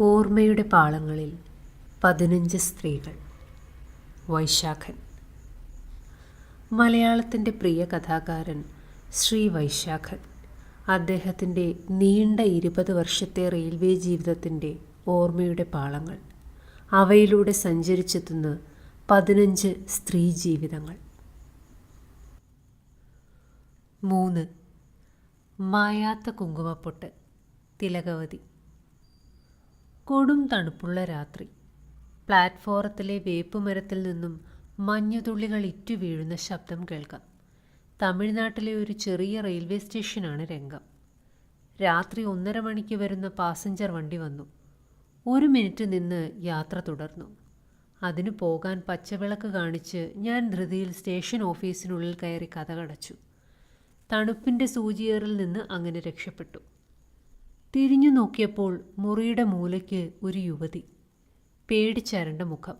ഓർമ്മയുടെ പാളങ്ങളിൽ പതിനഞ്ച് സ്ത്രീകൾ. വൈശാഖൻ. മലയാളത്തിന്റെ പ്രിയ കഥാകാരൻ ശ്രീ വൈശാഖൻ. അദ്ദേഹത്തിന്റെ നീണ്ട ഇരുപത് വർഷത്തെ റെയിൽവേ ജീവിതത്തിന്റെ ഓർമ്മയുടെ പാളങ്ങൾ. അവയിലൂടെ സഞ്ചരിച്ചെത്തുന്ന പതിനഞ്ച് സ്ത്രീ ജീവിതങ്ങൾ. മൂന്ന്. മായാത്ത കുങ്കുമപ്പൊട്ട് തിലകവതി. കൊടും തണുപ്പുള്ള രാത്രി. പ്ലാറ്റ്ഫോറത്തിലെ വേപ്പുമരത്തിൽ നിന്നും മഞ്ഞുതുള്ളികൾ ഇറ്റു വീഴുന്ന ശബ്ദം കേൾക്കാം. തമിഴ്നാട്ടിലെ ഒരു ചെറിയ റെയിൽവേ സ്റ്റേഷനാണ് രംഗം. രാത്രി ഒന്നര മണിക്ക് വരുന്ന പാസഞ്ചർ വണ്ടി വന്നു. ഒരു മിനിറ്റ് നിന്ന് യാത്ര തുടർന്നു. അതിനു പോകാൻ പച്ചവിളക്ക് കാണിച്ച് ഞാൻ ധൃതിയിൽ സ്റ്റേഷൻ ഓഫീസിനുള്ളിൽ കയറി കഥകടച്ചു തണുപ്പിന്റെ സൂചിയേറിൽ നിന്ന് അങ്ങനെ രക്ഷപ്പെട്ടു. തിരിഞ്ഞു നോക്കിയപ്പോൾ മുറിയുടെ മൂലയ്ക്ക് ഒരു യുവതി. പേടിച്ചരണ്ട മുഖം.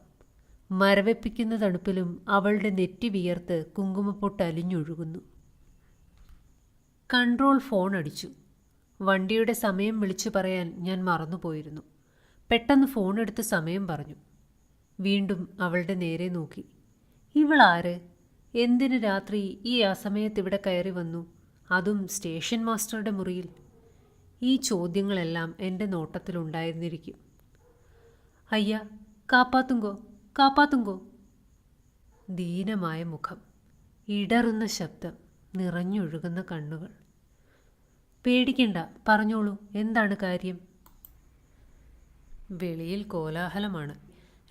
മരവെപ്പിക്കുന്ന തണുപ്പിലും അവളുടെ നെറ്റി വിയർത്ത് കുങ്കുമപ്പൊട്ട് അലിഞ്ഞൊഴുകുന്നു. കൺട്രോൾ ഫോൺ അടിച്ചു. വണ്ടിയുടെ സമയം വിളിച്ചു പറയാൻ ഞാൻ മറന്നുപോയിരുന്നു. പെട്ടെന്ന് ഫോൺ എടുത്ത് സമയം പറഞ്ഞു. വീണ്ടും അവളുടെ നേരെ നോക്കി. ഇവളാര്? എന്തിന് രാത്രി ഈ അസമയത്ത് ഇവിടെ കയറി വന്നു? അതും സ്റ്റേഷൻ മാസ്റ്ററുടെ മുറിയിൽ. ഈ ചോദ്യങ്ങളെല്ലാം എന്റെ നോട്ടത്തിലുണ്ടായിരുന്നിരിക്കും. അയ്യ കാപ്പാത്തുങ്കോ കാപ്പാത്തുങ്കോ. ദീനമായ മുഖം ഇടറുന്ന ശബ്ദം നിറഞ്ഞൊഴുകുന്ന കണ്ണുകൾ. പേടിക്കണ്ട പറഞ്ഞോളൂ എന്താണ് കാര്യം? വെളിയിൽ കോലാഹലമാണ്.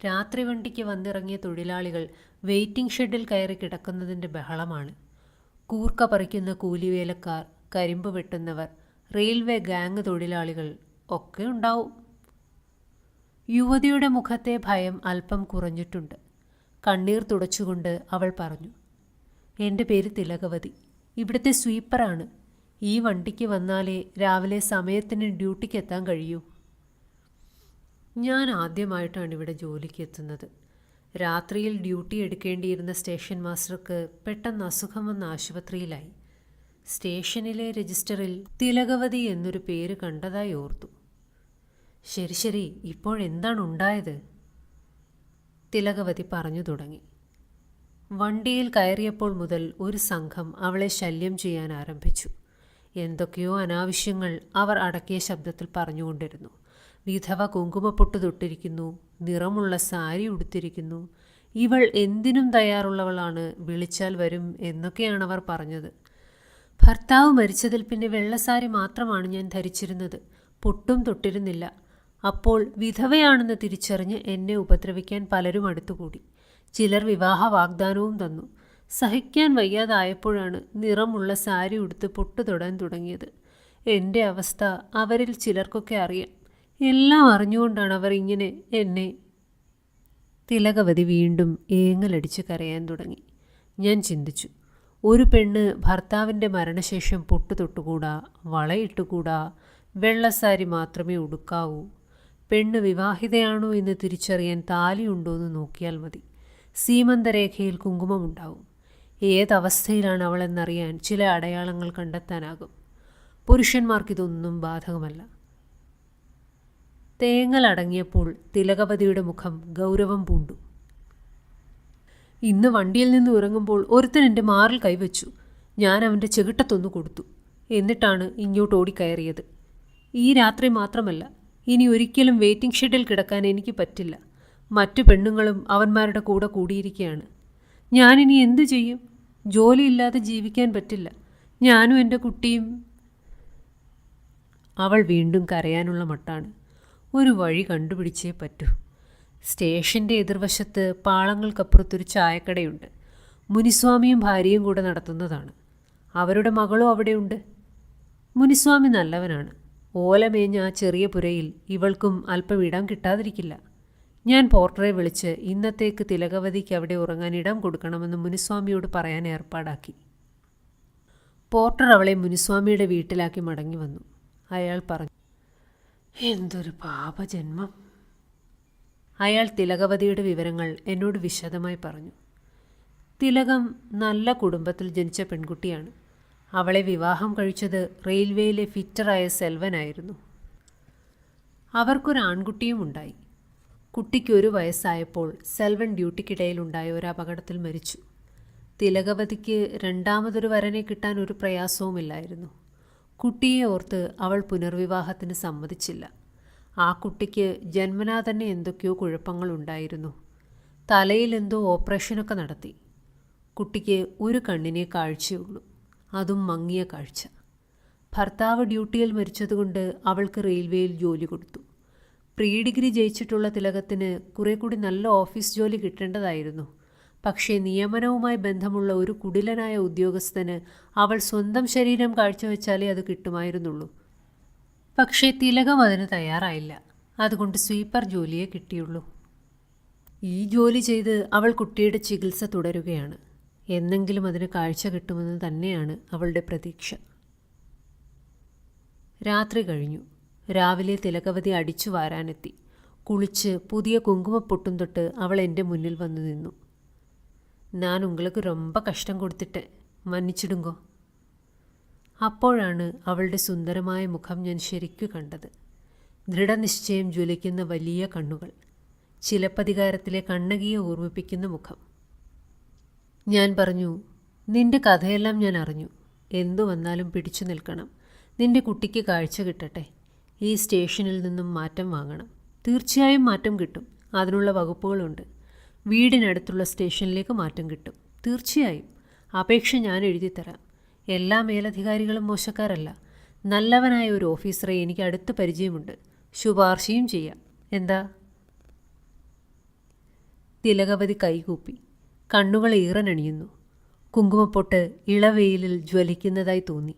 രാത്രി വണ്ടിക്ക് വന്നിറങ്ങിയ തൊഴിലാളികൾ വെയിറ്റിംഗ് ഷെഡിൽ കയറി കിടക്കുന്നതിന്റെ ബഹളമാണ്. കൂർക്ക പറിക്കുന്ന കൂലിവേലക്കാർ കരിമ്പ് വെട്ടുന്നവർ റെയിൽവേ ഗാങ് തൊഴിലാളികൾ ഒക്കെ ഉണ്ടാവും. യുവതിയുടെ മുഖത്തെ ഭയം അല്പം കുറഞ്ഞിട്ടുണ്ട്. കണ്ണീർ തുടച്ചുകൊണ്ട് അവൾ പറഞ്ഞു എന്റെ പേര് തിലകവതി. ഇവിടുത്തെ സ്വീപ്പറാണ്. ഈ വണ്ടിക്ക് വന്നാലേ രാവിലെ സമയത്തിന് ഡ്യൂട്ടിക്ക് എത്താൻ കഴിയൂ. ഞാൻ ആദ്യമായിട്ടാണ് ഇവിടെ ജോലിക്ക് എത്തുന്നത്. രാത്രിയിൽ ഡ്യൂട്ടി എടുക്കേണ്ടിയിരുന്ന സ്റ്റേഷൻ മാസ്റ്റർക്ക് പെട്ടെന്ന് അസുഖം വന്ന ആശുപത്രിയിലായി. സ്റ്റേഷനിലെ രജിസ്റ്ററിൽ തിലകവതി എന്നൊരു പേര് കണ്ടതായി ഓർത്തു. ശരി ശരി ഇപ്പോഴെന്താണ് ഉണ്ടായത്? തിലകവതി പറഞ്ഞു തുടങ്ങി. വണ്ടിയിൽ കയറിയപ്പോൾ മുതൽ ഒരു സംഘം അവളെ ശല്യം ചെയ്യാൻ ആരംഭിച്ചു. എന്തൊക്കെയോ അനാവശ്യങ്ങൾ അവർ അടക്കിയ ശബ്ദത്തിൽ പറഞ്ഞുകൊണ്ടിരുന്നു. വിധവ കുങ്കുമപ്പൊട്ട് തൊട്ടിരിക്കുന്നു നിറമുള്ള സാരി ഉടുത്തിരിക്കുന്നു. ഇവൾ എന്തിനും തയ്യാറുള്ളവളാണ് വിളിച്ചാൽ വരും എന്നൊക്കെയാണ് അവർ പറഞ്ഞത്. ഭർത്താവ് മരിച്ചതിൽ പിന്നെ വെള്ളസാരി മാത്രമാണ് ഞാൻ ധരിച്ചിരുന്നത്. പൊട്ടും തൊട്ടിരുന്നില്ല. അപ്പോൾ വിധവയാണെന്ന് തിരിച്ചറിഞ്ഞ് എന്നെ ഉപദ്രവിക്കാൻ പലരും അടുത്തുകൂടി. ചിലർ വിവാഹ വാഗ്ദാനവും തന്നു. സഹിക്കാൻ വയ്യാതായപ്പോഴാണ് നിറമുള്ള സാരി ഉടുത്ത് പൊട്ടു തൊടാൻ തുടങ്ങിയത്. എന്റെ അവസ്ഥ അവരിൽ ചിലർക്കൊക്കെ അറിയാം. എല്ലാം അറിഞ്ഞുകൊണ്ടാണ് അവർ ഇങ്ങനെ എന്നെ തിലകവതി വീണ്ടും ഏങ്ങലടിച്ച് കരയാൻ തുടങ്ങി. ഞാൻ ചിന്തിച്ചു. ഒരു പെണ്ണ് ഭർത്താവിന്റെ മരണശേഷം പൊട്ടു തൊട്ടുകൂടാ വളയിട്ടുകൂടാ വെള്ളസാരി മാത്രമേ ഉടുക്കാവൂ. പെണ്ണ് വിവാഹിതയാണോ എന്ന് തിരിച്ചറിയാൻ താലിയുണ്ടോ എന്ന് നോക്കിയാൽ മതി. സീമന്തരേഖയിൽ കുങ്കുമമുണ്ടാവും. ഏതവസ്ഥയിലാണ് അവളെന്നറിയാൻ ചില അടയാളങ്ങൾ കണ്ടെത്താനാകും. പുരുഷന്മാർക്കിതൊന്നും ബാധകമല്ല. തേങ്ങലടങ്ങിയപ്പോൾ തിലകപതിയുടെ മുഖം ഗൗരവം പൂണ്ടു. ഇന്ന് വണ്ടിയിൽ നിന്ന് ഇറങ്ങുമ്പോൾ ഒരുത്തൻ എന്റെ മാറിൽ കൈവച്ചു. ഞാൻ അവന്റെ ചെകിട്ടത്തൊന്നു കൊടുത്തു. എന്നിട്ടാണ് ഇങ്ങോട്ട് ഓടിക്കയറിയത്. ഈ രാത്രി മാത്രമല്ല ഇനി ഒരിക്കലും വെയിറ്റിംഗ് ഷെഡിൽ കിടക്കാൻ എനിക്ക് പറ്റില്ല. മറ്റു പെണ്ണുങ്ങളും അവന്മാരുടെ കൂടെ കൂടിയിരിക്കുകയാണ്. ഞാനിനി എന്തു ചെയ്യും? ജോലിയില്ലാതെ ജീവിക്കാൻ പറ്റില്ല. ഞാനും എന്റെ കുട്ടിയും. അവൾ വീണ്ടും കരയാനുള്ള മട്ടാണ്. ഒരു വഴി കണ്ടുപിടിച്ചേ പറ്റൂ. സ്റ്റേഷന്റെ എതിർവശത്ത് പാളങ്ങൾക്കപ്പുറത്തൊരു ചായക്കടയുണ്ട്. മുനിസ്വാമിയും ഭാര്യയും കൂടെ നടത്തുന്നതാണ്. അവരുടെ മകളും അവിടെയുണ്ട്? മുനിസ്വാമി നല്ലവനാണ്. ഓലമേഞ്ഞ ആ ചെറിയ പുരയിൽ ഇവൾക്കും അല്പം ഇടം കിട്ടാതിരിക്കില്ല. ഞാൻ പോർട്ടറെ വിളിച്ച് ഇന്നത്തേക്ക് തിലകവതിക്ക് അവിടെ ഉറങ്ങാൻ ഇടം കൊടുക്കണമെന്ന് മുനിസ്വാമിയോട് പറയാൻ ഏർപ്പാടാക്കി. പോർട്ടർ അവളെ മുനിസ്വാമിയുടെ വീട്ടിലാക്കി മടങ്ങി വന്നു. അയാൾ പറഞ്ഞു എന്തൊരു പാപജന്മം. അയാൾ തിലകവതിയുടെ വിവരങ്ങൾ എന്നോട് വിശദമായി പറഞ്ഞു. തിലകം നല്ല കുടുംബത്തിൽ ജനിച്ച പെൺകുട്ടിയാണ്. അവളെ വിവാഹം കഴിച്ചത് റെയിൽവേയിലെ ഫിറ്ററായ സെൽവനായിരുന്നു. അവർക്കൊരു ആൺകുട്ടിയും ഉണ്ടായി. കുട്ടിക്ക് ഒരു വയസ്സായപ്പോൾ സെൽവൻ ഡ്യൂട്ടിക്കിടയിലുണ്ടായ ഒരു അപകടത്തിൽ മരിച്ചു. തിലകവതിക്ക് രണ്ടാമതൊരു വരനെ കിട്ടാൻ ഒരു പ്രയാസവുമില്ലായിരുന്നു. കുട്ടിയെ ഓർത്ത് അവൾ പുനർവിവാഹത്തിന് സമ്മതിച്ചില്ല. ആ കുട്ടിക്ക് ജന്മനാ തന്നെ എന്തൊക്കെയോ കുഴപ്പങ്ങളുണ്ടായിരുന്നു. തലയിൽ എന്തോ ഓപ്പറേഷനൊക്കെ നടത്തി. കുട്ടിക്ക് ഒരു കണ്ണിനെ കാഴ്ചയുള്ളൂ. അതും മങ്ങിയ കാഴ്ച. ഭർത്താവ് ഡ്യൂട്ടിയിൽ മരിച്ചതുകൊണ്ട് അവൾക്ക് റെയിൽവേയിൽ ജോലി കൊടുത്തു. പ്രീ ഡിഗ്രി ജയിച്ചിട്ടുള്ള തിലകത്തിന് കുറെ കൂടി നല്ല ഓഫീസ് ജോലി കിട്ടേണ്ടതായിരുന്നു. പക്ഷേ നിയമനവുമായി ബന്ധമുള്ള ഒരു കുടിലനായ ഉദ്യോഗസ്ഥന് അവൾ സ്വന്തം ശരീരം കാഴ്ചവെച്ചാലേ അത് കിട്ടുമായിരുന്നുള്ളൂ. പക്ഷേ തിലകം അതിന് തയ്യാറായില്ല. അതുകൊണ്ട് സ്വീപ്പർ ജോലിയെ കിട്ടിയുള്ളൂ. ഈ ജോലി ചെയ്ത് അവൾ കുട്ടിയുടെ ചികിത്സ തുടരുകയാണ്. എന്നെങ്കിലും അതിന് കാഴ്ച കിട്ടുമെന്ന് തന്നെയാണ് അവളുടെ പ്രതീക്ഷ. രാത്രി കഴിഞ്ഞു. രാവിലെ തിലകവതി അടിച്ചു വാരാനെത്തി. കുളിച്ച് പുതിയ കുങ്കുമപ്പൊട്ടും തൊട്ട് അവൾ എന്റെ മുന്നിൽ വന്നു നിന്നു. ഞാൻ ഉങ്ങൾക്ക് രൊമ്പ കഷ്ടം കൊടുത്തിട്ട്. മന്നിച്ചിടുങ്കോ? അപ്പോഴാണ് അവളുടെ സുന്ദരമായ മുഖം ഞാൻ ശരിക്കു കണ്ടത്. ദൃഢനിശ്ചയം ജ്വലിക്കുന്ന വലിയ കണ്ണുകൾ ചിലപ്പതികാരത്തിലെ കണ്ണകിയെ ഓർമ്മിപ്പിക്കുന്ന മുഖം. ഞാൻ പറഞ്ഞു നിന്റെ കഥയെല്ലാം ഞാൻ അറിഞ്ഞു. എന്തു വന്നാലും പിടിച്ചു നിൽക്കണം. നിന്റെ കുട്ടിക്ക് കാഴ്ച കിട്ടട്ടെ. ഈ സ്റ്റേഷനിൽ നിന്നും മാറ്റം വാങ്ങണം. തീർച്ചയായും മാറ്റം കിട്ടും. അതിനുള്ള വകുപ്പുകളുണ്ട്. വീടിനടുത്തുള്ള സ്റ്റേഷനിലേക്ക് മാറ്റം കിട്ടും. തീർച്ചയായും. അപേക്ഷ ഞാൻ എഴുതിത്തരാം. എല്ലാ മേലധികാരികളും മോശക്കാരല്ല. നല്ലവനായ ഒരു ഓഫീസറെ എനിക്ക് അടുത്ത് പരിചയമുണ്ട്. ശുപാർശയും ചെയ്യാം. എന്താ? തിലകവതി കൈകൂപ്പി. കണ്ണുകൾ ഈറനണിയുന്നു. കുങ്കുമപ്പൊട്ട് ഇളവെയിലിൽ ജ്വലിക്കുന്നതായി തോന്നി.